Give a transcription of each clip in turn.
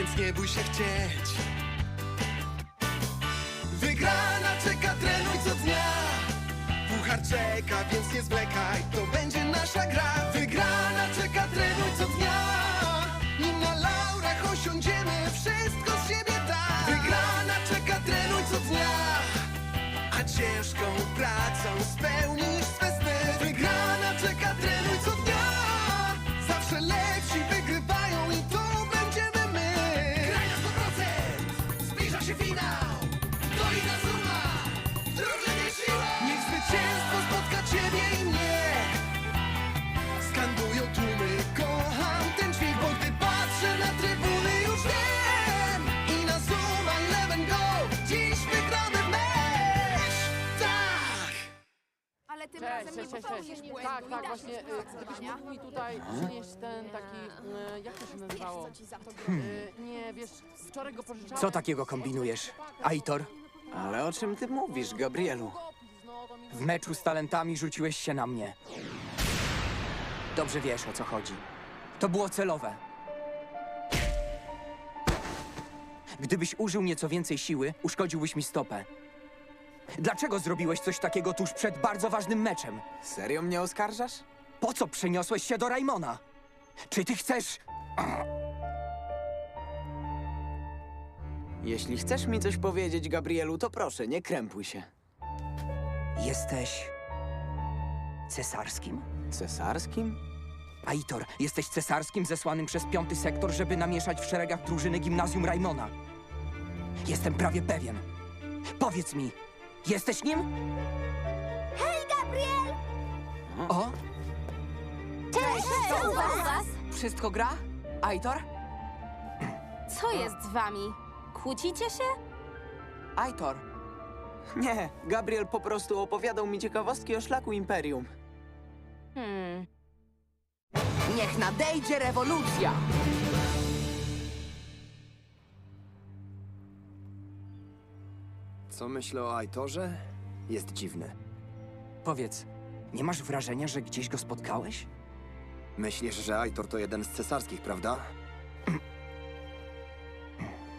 więc nie bój się chcieć. Wygrana czeka, trenuj co dnia. Puchar czeka, więc nie zwlekaj, to będzie nasza gra. Wygrana czeka, trenuj co dnia. Nim na laurach osiądziemy, wszystko tym Cześć, razem cześć, nie cześć, popełnisz cześć. błędu Tak, i tak, dasz właśnie, mi y, znak gdybyś mógł mi tutaj przynieść ten taki, y, jak to się nazywało? Wiesz, co ci za to Y, Nie, wiesz, wczoraj go pożyczałem. Co takiego kombinujesz? Aitor, Ale o czym ty mówisz, Gabrielu? Długopis, no, to mi- w meczu z talentami rzuciłeś się na mnie. Dobrze wiesz o co chodzi. To było celowe. Gdybyś użył nieco więcej siły, uszkodziłbyś mi stopę. Dlaczego zrobiłeś coś takiego tuż przed bardzo ważnym meczem? Serio mnie oskarżasz? Po co przeniosłeś się do Raimona? Czy ty chcesz... Jeśli chcesz mi coś powiedzieć, Gabrielu, to proszę, nie krępuj się. Jesteś... cesarskim? Cesarskim? Aitor, jesteś cesarskim zesłanym przez piąty sektor, żeby namieszać w szeregach drużyny gimnazjum Raimona. Jestem prawie pewien. Powiedz mi, jesteś nim? Hej, Gabriel! O, Cześć, co u was? Wszystko gra? Aitor? Co jest z wami? Kłócicie się? Aitor. Nie, Gabriel po prostu opowiadał mi ciekawostki o szlaku Imperium. Hmm. Niech nadejdzie rewolucja! Co myślę o Aitorze? Jest dziwny. powiedz, nie masz wrażenia, że gdzieś go spotkałeś? Myślisz, że Aitor to jeden z cesarskich, prawda?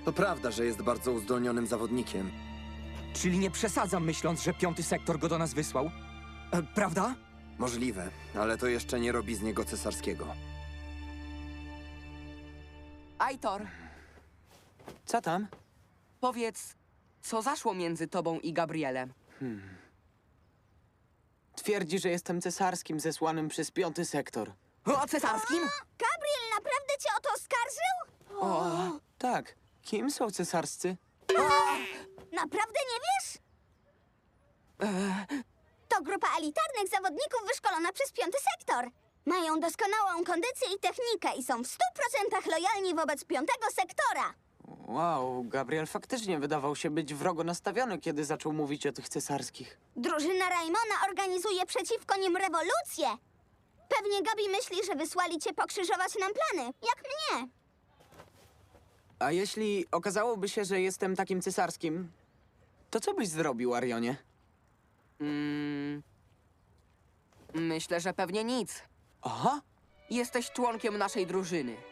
To prawda, że jest bardzo uzdolnionym zawodnikiem. Czyli nie przesadzam myśląc, że piąty sektor go do nas wysłał? E, prawda? Możliwe, ale to jeszcze nie robi z niego cesarskiego. Aitor, Co tam? powiedz, co zaszło między tobą i Gabrielem? Twierdzi, że jestem cesarskim zesłanym przez piąty sektor. O cesarskim? Gabriel naprawdę cię o to oskarżył? O, tak. Kim są cesarscy? Naprawdę nie wiesz? To grupa elitarnych zawodników wyszkolona przez piąty sektor. Mają doskonałą kondycję i technikę i są w 100% lojalni wobec piątego sektora. Wow, Gabriel faktycznie wydawał się być wrogo nastawiony, kiedy zaczął mówić o tych cesarskich. Drużyna Raimona organizuje przeciwko nim rewolucję. Pewnie Gabi myśli, że wysłali cię pokrzyżować nam plany, jak mnie. A jeśli okazałoby się, że jestem takim cesarskim, to co byś zrobił, Arionie? Mm, myślę, że pewnie nic. Aha, Jesteś członkiem naszej drużyny.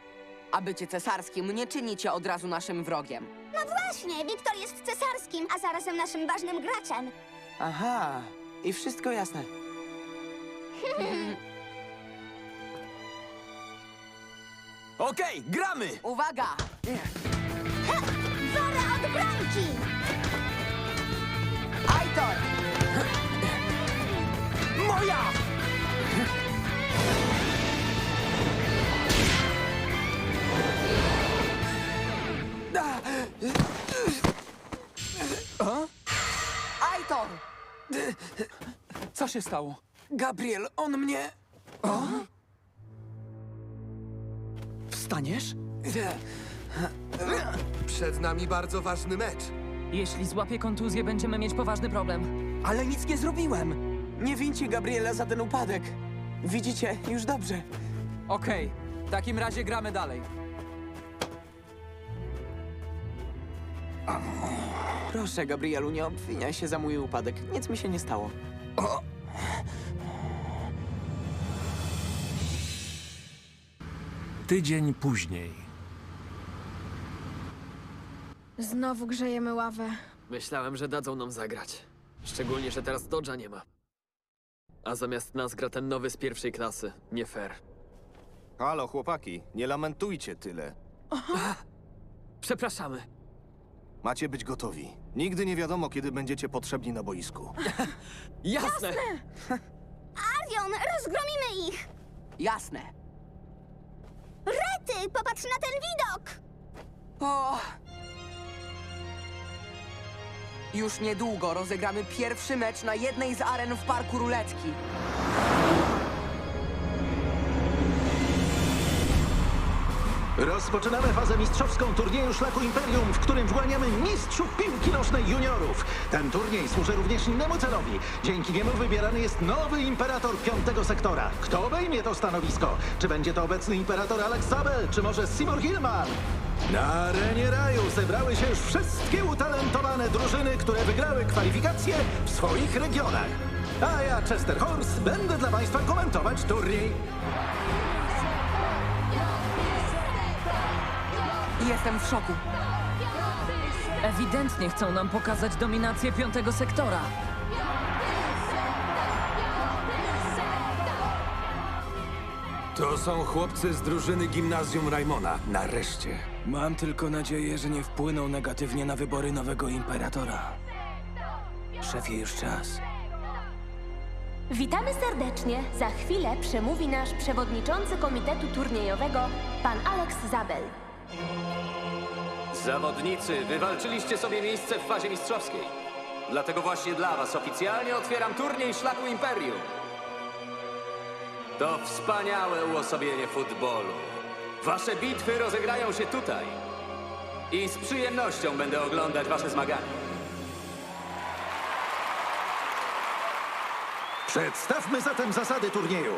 A bycie cesarskim nie czyni cię od razu naszym wrogiem. No właśnie, Wiktor jest cesarskim, a zarazem naszym ważnym graczem. aha. I wszystko jasne. Okej, gramy! Uwaga! Wora od bramki! Aitor! Moja! Aitor! Co się stało? Gabriel, on mnie... Wstaniesz? Przed nami bardzo ważny mecz. Jeśli złapie kontuzję, będziemy mieć poważny problem. Ale nic nie zrobiłem! Nie wincie Gabriela za ten upadek. Widzicie, już dobrze. Okej, w takim razie gramy dalej. Proszę, Gabrielu, nie obwiniaj się za mój upadek. Nic mi się nie stało. Tydzień później. Znowu grzejemy ławę. Myślałem, że dadzą nam zagrać. Szczególnie, że teraz Dodge'a nie ma. A zamiast nas gra ten nowy z pierwszej klasy. Nie fair. Halo, chłopaki, nie lamentujcie tyle. Przepraszamy. Macie być gotowi. Nigdy nie wiadomo, kiedy będziecie potrzebni na boisku. Jasne! Arion, rozgromimy ich! Jasne. Rety, popatrz na ten widok! O! Już niedługo rozegramy pierwszy mecz na jednej z aren w parku ruletki. Rozpoczynamy fazę mistrzowską turnieju Szlaku Imperium, w którym właniamy mistrzów piłki nożnej juniorów. Ten turniej służy również innemu celowi. Dzięki niemu wybierany jest nowy imperator piątego sektora. Kto obejmie to stanowisko? Czy będzie to obecny imperator Alex Zabel, czy może Seymour Hillman? Na arenie raju zebrały się już wszystkie utalentowane drużyny, które wygrały kwalifikacje w swoich regionach. A ja, Chester Horse, będę dla Państwa komentować turniej. Jestem w szoku. Ewidentnie chcą nam pokazać dominację piątego sektora. To są chłopcy z drużyny gimnazjum Raimona. Nareszcie. Mam tylko nadzieję, że nie wpłyną negatywnie na wybory nowego imperatora. Szefie, już czas. Witamy serdecznie. Za chwilę przemówi nasz przewodniczący komitetu turniejowego, pan Alex Zabel. Zawodnicy, wywalczyliście sobie miejsce w fazie mistrzowskiej. Dlatego właśnie dla was oficjalnie otwieram turniej Szlaku Imperium. To wspaniałe uosobienie futbolu. Wasze bitwy rozegrają się tutaj. I z przyjemnością będę oglądać wasze zmagania. Przedstawmy zatem zasady turnieju.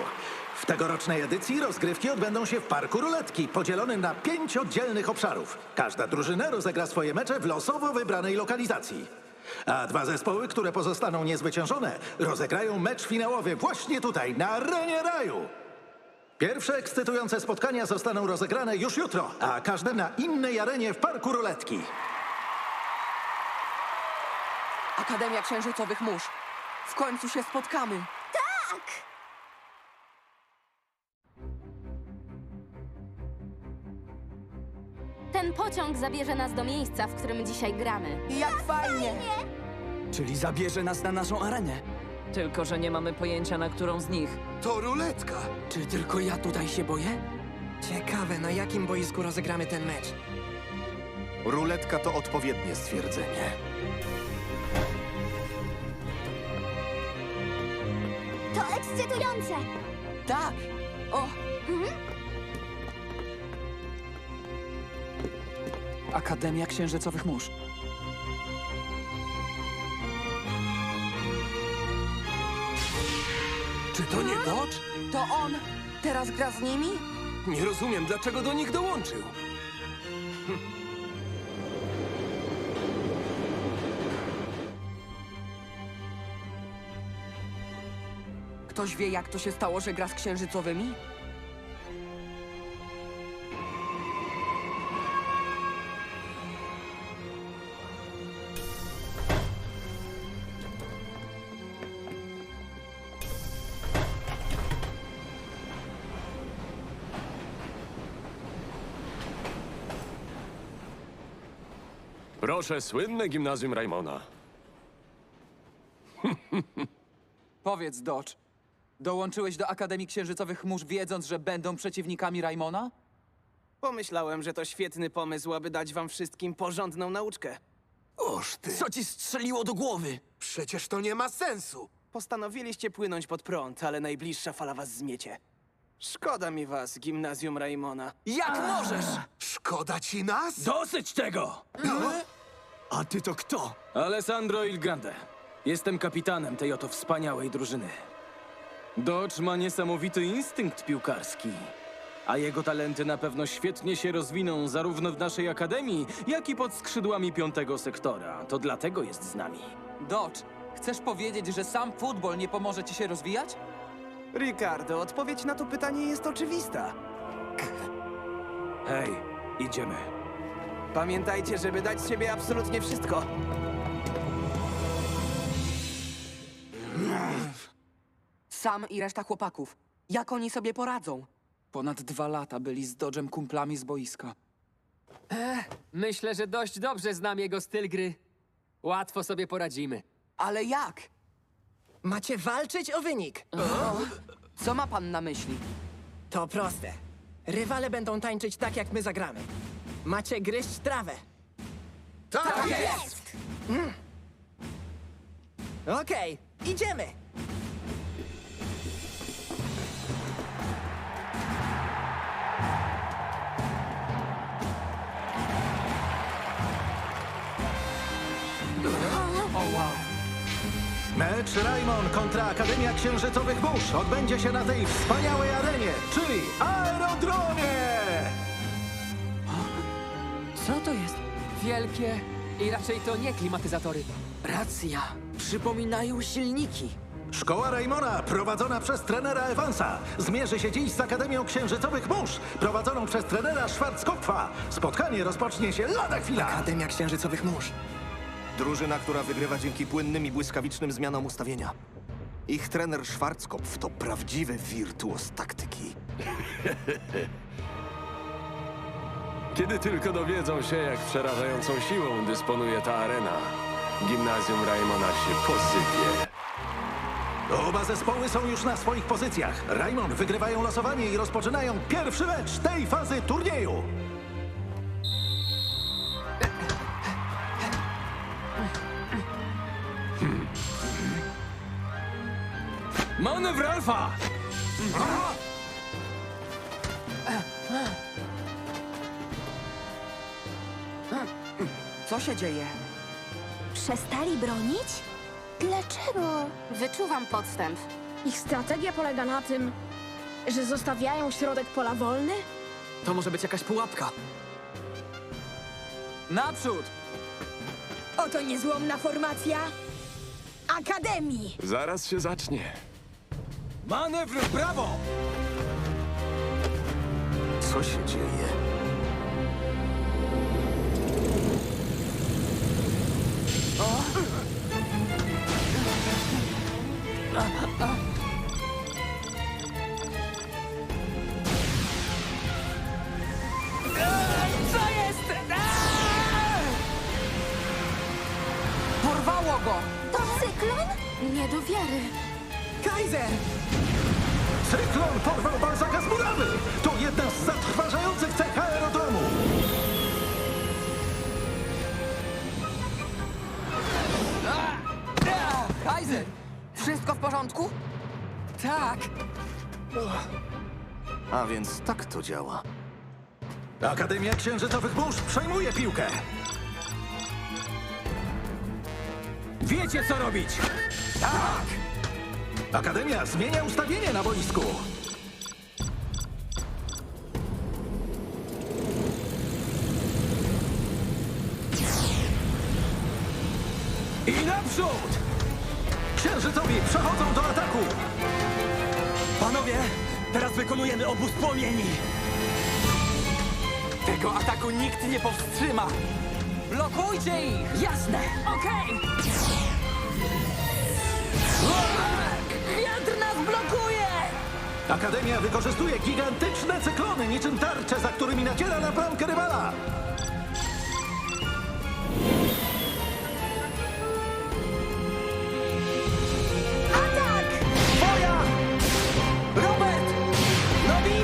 W tegorocznej edycji rozgrywki odbędą się w parku ruletki, podzielonym na pięć oddzielnych obszarów. Każda drużyna rozegra swoje mecze w losowo wybranej lokalizacji. A dwa zespoły, które pozostaną niezwyciężone, rozegrają mecz finałowy właśnie tutaj, na arenie raju. Pierwsze ekscytujące spotkania zostaną rozegrane już jutro, a każde na innej arenie w parku ruletki. Akademia Księżycowych Mórz. W końcu się spotkamy. Tak! Ten pociąg zabierze nas do miejsca, w którym dzisiaj gramy. Jak fajnie! Czyli zabierze nas na naszą arenę. Tylko, że nie mamy pojęcia, na którą z nich. To ruletka! Czy tylko ja tutaj się boję? Ciekawe, na jakim boisku rozegramy ten mecz. Ruletka to odpowiednie stwierdzenie. Ekscytujące! Tak! O! Akademia Księżycowych Mórz. Czy to nie Dodge? To on! Teraz gra z nimi? Nie rozumiem, dlaczego do nich dołączył. Ktoś wie, jak to się stało, że gra z księżycowymi? Proszę, słynne gimnazjum Raimona. Powiedz, Dodge, dołączyłeś do Akademii Księżycowych Mórz, wiedząc, że będą przeciwnikami Raimona? Pomyślałem, że to świetny pomysł, aby dać wam wszystkim porządną nauczkę. Oż ty! Co ci strzeliło do głowy? Przecież to nie ma sensu! Postanowiliście płynąć pod prąd, ale najbliższa fala was zmiecie. Szkoda mi was, gimnazjum Raimona. Jak możesz? Szkoda ci nas? Dosyć tego! A ty to kto? Alessandro Il Grande. Jestem kapitanem tej oto wspaniałej drużyny. Dodge ma niesamowity instynkt piłkarski. A jego talenty na pewno świetnie się rozwiną zarówno w naszej akademii, jak i pod skrzydłami piątego sektora. To dlatego jest z nami. Dodge, chcesz powiedzieć, że sam futbol nie pomoże ci się rozwijać? Ricardo, odpowiedź na to pytanie jest oczywista. Hej, idziemy. Pamiętajcie, żeby dać z siebie absolutnie wszystko. Sam i reszta chłopaków. Jak oni sobie poradzą? Ponad dwa lata byli z Dodżem kumplami z boiska. Myślę, że dość dobrze znam jego styl gry. Łatwo sobie poradzimy. Ale jak? Macie walczyć o wynik. Co ma pan na myśli? To proste. Rywale będą tańczyć tak, jak my zagramy. Macie gryźć trawę. Tak jest! Okej, idziemy. Mecz Raimon kontra Akademia Księżycowych Burz odbędzie się na tej wspaniałej arenie, czyli aerodromie! Co to jest? Wielkie i raczej to nie klimatyzatory. Racja. Przypominają silniki. Szkoła Raimona, prowadzona przez trenera Evansa, zmierzy się dziś z Akademią Księżycowych Burz, prowadzoną przez trenera Schwarzkopfa. Spotkanie rozpocznie się lada chwila. Akademia Księżycowych Mórz. Drużyna, która wygrywa dzięki płynnym i błyskawicznym zmianom ustawienia. Ich trener Schwarzkopf to prawdziwy wirtuoz taktyki. Kiedy tylko dowiedzą się, jak przerażającą siłą dysponuje ta arena, gimnazjum Raimona się posypie. Oba zespoły są już na swoich pozycjach. Raimon wygrywają losowanie i rozpoczynają pierwszy mecz tej fazy turnieju. Manewr alfa! Co się dzieje? Przestali bronić? Dlaczego? Wyczuwam podstęp. Ich strategia polega na tym, że zostawiają środek pola wolny? To może być jakaś pułapka. Naprzód! Oto niezłomna formacja Akademii! Zaraz się zacznie. Manewr w prawo! Co się dzieje? Porwało go! To cyklon? Nie do wiary. Kaiser! Cyklon porwał Balzaka z murawy! To jedna z zatrważających cech aerodromu! Kaiser! Wszystko w porządku? Tak! A więc tak to działa. Akademia Księżycowych Burz przejmuje piłkę. Wiecie, co robić! Akademia zmienia ustawienie na boisku. I naprzód! Księżycowi przechodzą do ataku. Panowie, teraz wykonujemy obóz płomieni! Tego ataku nikt nie powstrzyma! Blokujcie ich! Jasne! Okej! Wiatr nas blokuje! Akademia wykorzystuje gigantyczne cyklony, niczym tarcze, za którymi naciera na bramkę rywala. Atak! Twoja! Robert! Nobi!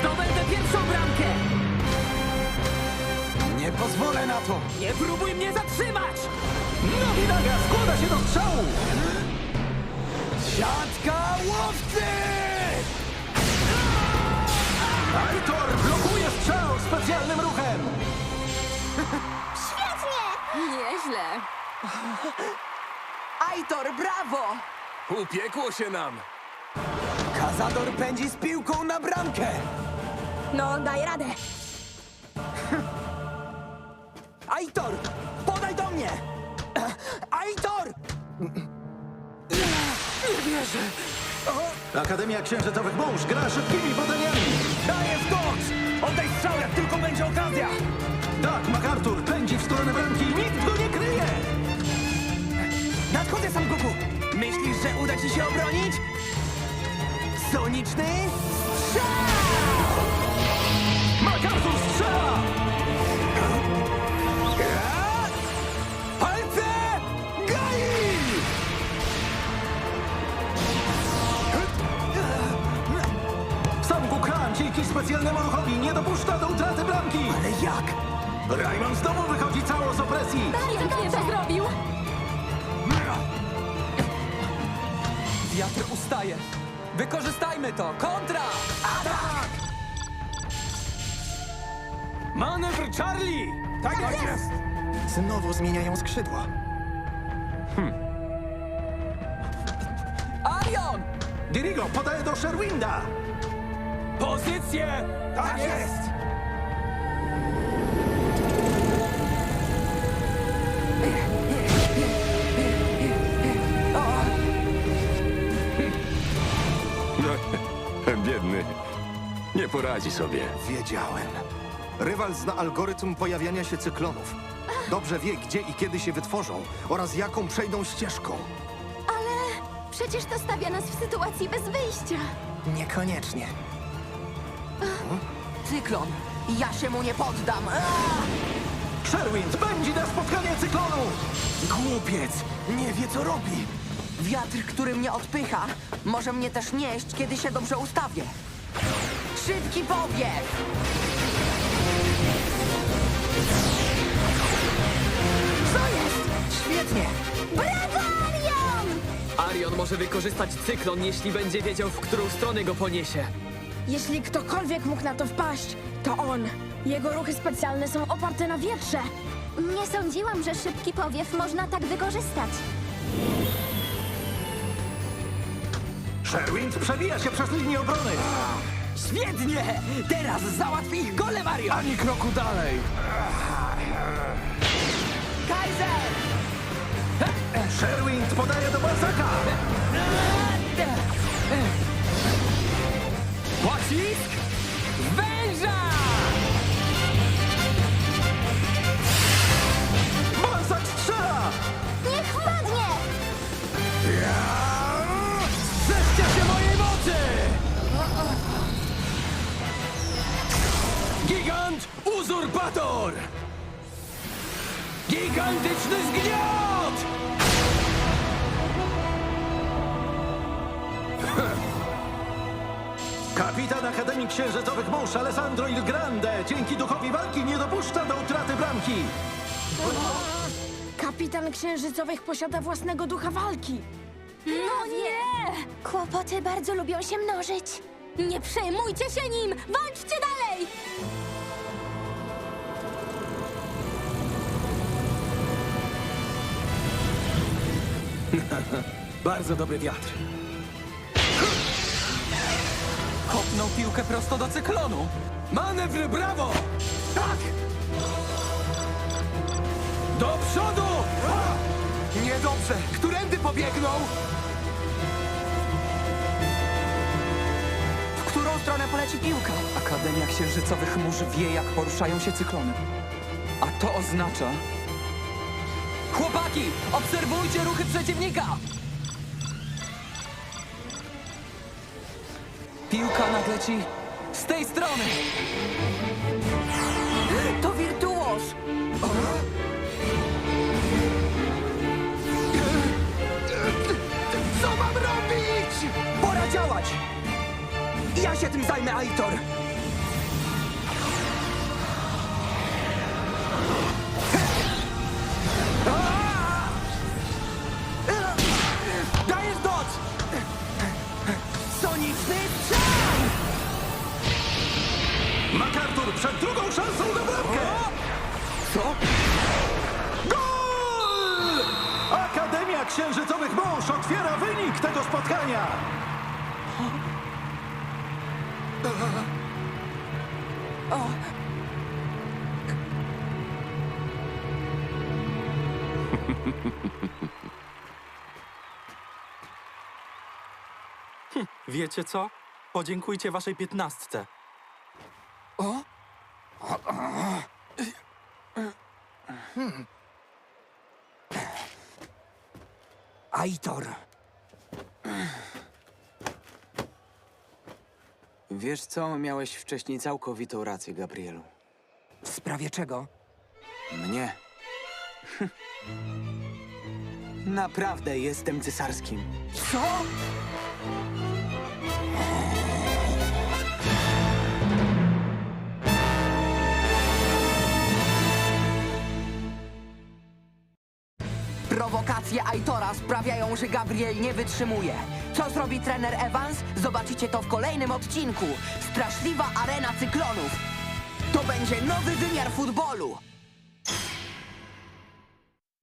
Zdobędę pierwszą bramkę! Nie pozwolę na to. Nie próbuj mnie zatrzymać! Nobinaga składa się do strzału. Siatka łowcy! Aitor blokuje strzał specjalnym ruchem. Nieźle. Aitor, brawo! Upiekło się nam. Kazador pędzi z piłką na bramkę. No, daj radę! Aitor! Podaj do mnie! Aitor! Nie wierzę. Akademia Księżycowych Mąż gra szybkimi podaniami. Daję skocz! Oddaj strzał, jak tylko będzie okazja! Tak, MacArthur pędzi w stronę bramki i nikt go nie kryje! Nadchodzę, sam grupu! Myślisz, że uda ci się obronić? Soniczny strzał! MacArthur strzela! Ruchowi nie dopuszcza do utraty bramki! Ale jak? Raymond znowu wychodzi cało z opresji! Pięknie to zrobił! Wiatr ustaje. Wykorzystajmy to! Kontra! Manewr Charlie! Tak jest! Znowu zmieniają skrzydła. Arion! Dirigo podaje do Sherwinda! Pozycję! Tak jest! Biedny. Nie poradzi sobie. Wiedziałem. Rywal zna algorytm pojawiania się cyklonów. Dobrze wie, gdzie i kiedy się wytworzą oraz jaką przejdą ścieżką. Ale przecież to stawia nas w sytuacji bez wyjścia. Niekoniecznie. Cyklon! Ja się mu nie poddam! Sherwind będzie na spotkanie cyklonu! Głupiec! Nie wie, co robi! Wiatr, który mnie odpycha, może mnie też nieść, kiedy się dobrze ustawię. Szybki powiew! Co jest? Świetnie! Brawo, Arion! Arion może wykorzystać cyklon, jeśli będzie wiedział, w którą stronę go poniesie. Jeśli ktokolwiek mógł na to wpaść, to on. Jego ruchy specjalne są oparte na wietrze. Nie sądziłam, że szybki powiew można tak wykorzystać. Sherwind przebija się przez linię obrony! Świetnie! Teraz załatw ich golem, Arion! Ani kroku dalej! Kaiser! Sherwind podaje do Balzaka! Pocisk! Węża! Balzak strzela! Niech wpadnie! Zeszcie się mojej mocy! Gigant Uzurpator! Gigantyczny zgniot! Księżycowych Mórz Alessandro Il Grande dzięki duchowi walki nie dopuszcza do utraty bramki! Kapitan Księżycowych posiada własnego ducha walki. No nie! Kłopoty bardzo lubią się mnożyć. Nie przejmujcie się nim! Walczcie dalej! Bardzo dobry wiatr. Kopnął piłkę prosto do cyklonu. Manewr brawo! Tak! Do przodu! Niedobrze! Którędy pobiegną? W którą stronę poleci piłka? Akademia Księżycowych Mórz wie, jak poruszają się cyklony. A to oznacza... Chłopaki! Obserwujcie ruchy przeciwnika! Piłka nadleci z tej strony! To wirtuoz! Co mam robić? Pora działać! Ja się tym zajmę, Aitor! Soniczny strzał! MacArthur przed drugą szansą na bramkę! Co? Gol! Akademia Księżycowych Mórz otwiera wynik tego spotkania! Wiecie co? Podziękujcie waszej piętnastce. Aitor. Wiesz co, miałeś wcześniej całkowitą rację, Gabrielu. W sprawie czego? Mnie. Naprawdę jestem cesarskim. Co? Prowokacje Aitora sprawiają, że Gabriel nie wytrzymuje. Co zrobi trener Evans? Zobaczycie to w kolejnym odcinku. Straszliwa arena cyklonów. To będzie nowy wymiar futbolu.